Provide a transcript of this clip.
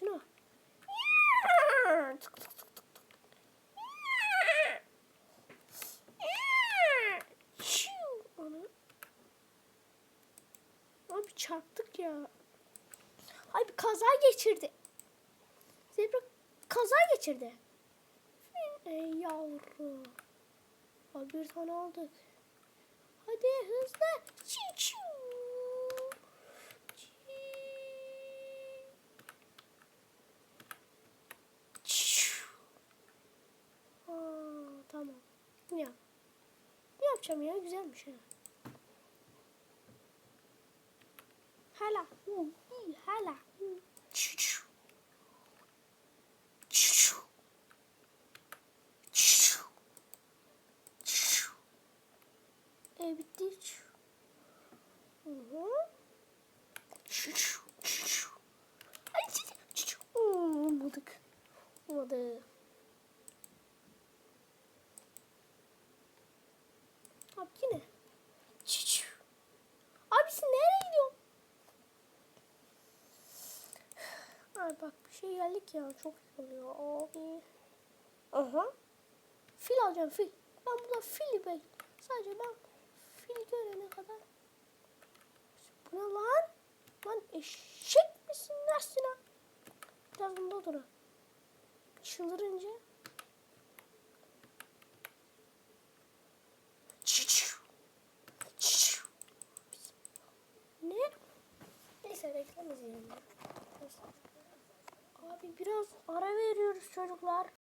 Şuna. Tık tık tık tık tık. Onu. Abi çarptık ya. Ay bir kaza geçirdi. Zebra kaza geçirdi. Ey yavru. Abi bir tane aldık. Hadi hızlı. Çiğ çiğ. Ya. Ne yapacağım ya? Güzelmiş ha. Hala. Hala. Çiu çiu. Çiu. Çiu. E bitti. Hı hı. Çiu çiu. Ay çiu. Hmm, Olmadık. Olmadı. Abi yine. Çiu çiu. Abi sen nereye gidiyorsun? Ay bak bir şey geldik ya çok iyi oluyor abi. Aha. Fil alacağım fil. Ben burada fili bek. Sadece ben fil görene kadar. Bu ne lan? Lan eşek misin nesin ha? Biraz bunda dur. ha. Çıldırınca. Çiçu. Çiçu. Ne? Neyse reklam. Abi biraz ara veriyoruz çocuklar.